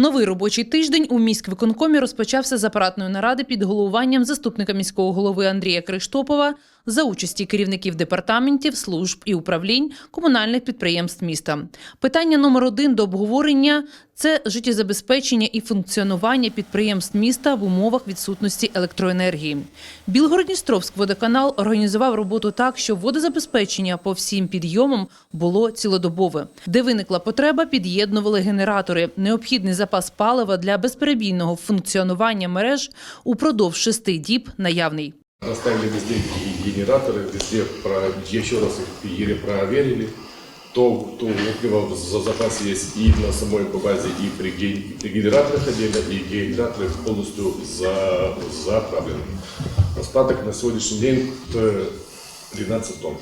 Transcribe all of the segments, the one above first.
Новий робочий тиждень у міськвиконкомі розпочався з апаратної наради під головуванням заступника міського голови Андрія Криштопова за участі керівників департаментів, служб і управлінь комунальних підприємств міста. Питання номер один до обговорення це життєзабезпечення і функціонування підприємств міста в умовах відсутності електроенергії. Білгородністровськ водоканал організував роботу так, щоб водозабезпечення по всім підйомам було цілодобове. Де виникла потреба, під'єднували генератори. Необхідний запас палива для безперебійного функціонування мереж упродовж шести діб наявний. Поставили везде генераторы, везде про, еще раз их. То, то топливо в за- запасе есть и на самой базе, и при, ген- при генераторах отдельно, и генераторы полностью за, заправлены. Остаток на сегодняшний день э, 13 тонн.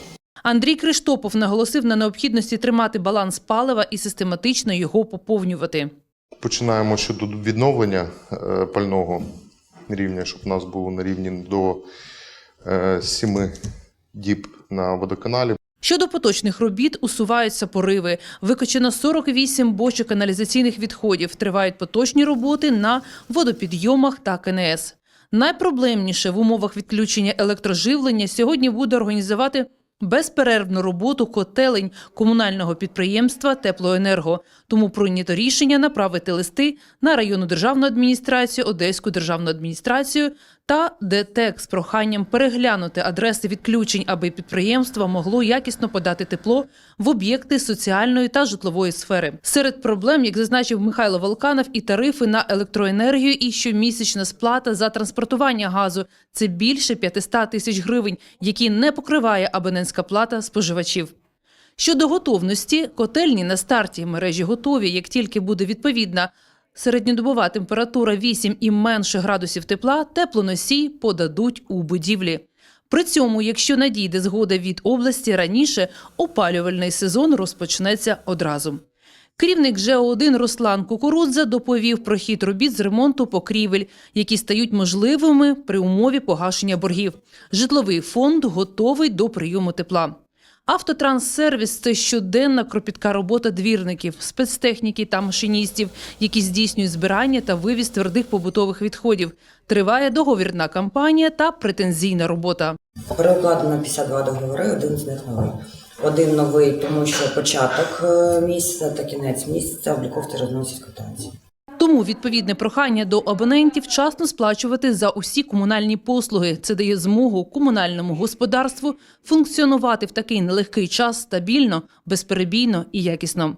Андрій Криштопов наголосив на необхідності тримати баланс палива і систематично його поповнювати. Починаємо щодо відновлення е, пального рівня, щоб у нас було на рівні до 7 діб на водоканалі. Щодо поточних робіт усуваються пориви. Викочено 48 бочок каналізаційних відходів. Тривають поточні роботи на водопідйомах та КНС. Найпроблемніше в умовах відключення електроживлення сьогодні буде організувати безперервну роботу котелень комунального підприємства Теплоенерго. Тому прийнято рішення направити листи на районну державну адміністрацію, Одеську державну адміністрацію та ДТЕК з проханням переглянути адреси відключень, аби підприємство могло якісно подати тепло в об'єкти соціальної та житлової сфери. Серед проблем, як зазначив Михайло Волканов, і тарифи на електроенергію, і щомісячна сплата за транспортування газу це більше 500 тисяч гривень, які не покриває абонентська плата споживачів. Щодо готовності, котельні на старті мережі готові, як тільки буде відповідна середньодобова температура 8 і менше градусів тепла, теплоносій подадуть у будівлі. При цьому, якщо надійде згода від області раніше, опалювальний сезон розпочнеться одразу. Керівник ЖО-1 Руслан Кукурудза доповів про хід робіт з ремонту покрівель, які стають можливими при умові погашення боргів. Житловий фонд готовий до прийому тепла. Автотранссервіс це щоденна кропітка робота двірників, спецтехніки та машиністів, які здійснюють збирання та вивіз твердих побутових відходів. Триває договірна кампанія та претензійна робота. Перекладено 52 договори, один з них новий. Один новий, тому що початок е, місяця та кінець місяця обліковці розносять квитанції. Тому відповідне прохання до абонентів вчасно сплачувати за усі комунальні послуги. Це дає змогу комунальному господарству функціонувати в такий нелегкий час стабільно, безперебійно і якісно.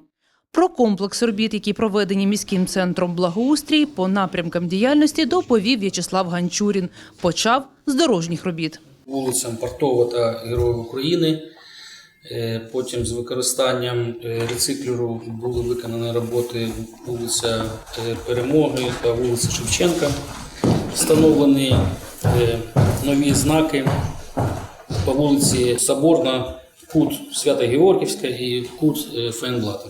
Про комплекс робіт, які проведені міським центром благоустрій по напрямкам діяльності, доповів В'ячеслав Ганчурін. Почав з дорожніх робіт. вулицям Портова та Героїв України. Е, Потім з використанням е, рециклеру були виконані роботи вулиця е, Перемоги та вулиця Шевченка. Встановлені нові знаки по вулиці Соборна, кут Свято-Георгівська і кут Фейнблата.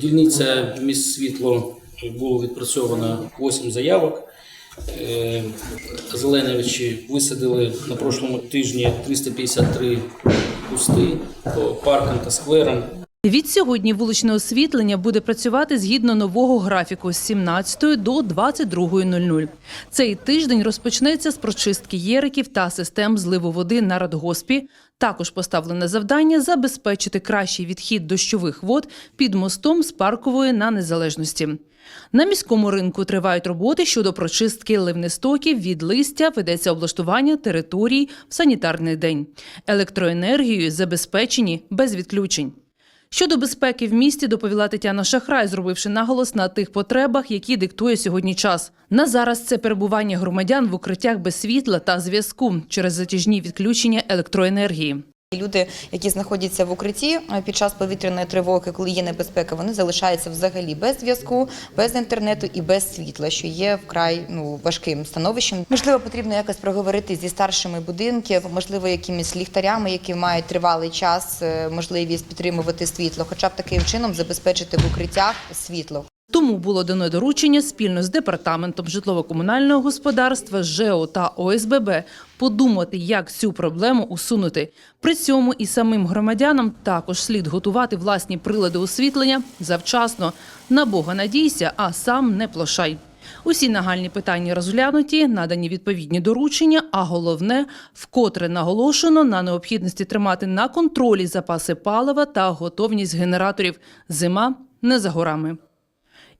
Дільниця міст світло було відпрацьовано 8 заявок. Е, Зеленевичі висадили на прошлому тижні 353 кусти по паркам та скверам. Від сьогодні вуличне освітлення буде працювати згідно нового графіку з 17 до 22.00. Цей тиждень розпочнеться з прочистки єриків та систем зливу води на радгоспі. Також поставлене завдання забезпечити кращий відхід дощових вод під мостом з паркової на незалежності. На міському ринку тривають роботи щодо прочистки ливнестоків від листя, ведеться облаштування територій в санітарний день. Електроенергією забезпечені без відключень. Щодо безпеки в місті доповіла Тетяна Шахрай, зробивши наголос на тих потребах, які диктує сьогодні час. На зараз це перебування громадян в укриттях без світла та зв'язку через затяжні відключення електроенергії. Люди, які знаходяться в укритті е, під час повітряної тривоги, коли є небезпека, вони залишаються взагалі без зв'язку, без інтернету і без світла, що є вкрай ну важким становищем. Можливо, потрібно якось проговорити зі старшими будинків, можливо, якимись ліхтарями, які мають тривалий час, е, можливість підтримувати світло, хоча б таким чином забезпечити в укриттях світло. Тому було дано доручення спільно з департаментом житлово-комунального господарства, ЖЕО та ОСББ подумати, як цю проблему усунути. При цьому і самим громадянам також слід готувати власні прилади освітлення завчасно. На Бога надійся, а сам не плошай. Усі нагальні питання розглянуті, надані відповідні доручення, а головне, вкотре наголошено на необхідності тримати на контролі запаси палива та готовність генераторів. Зима не за горами.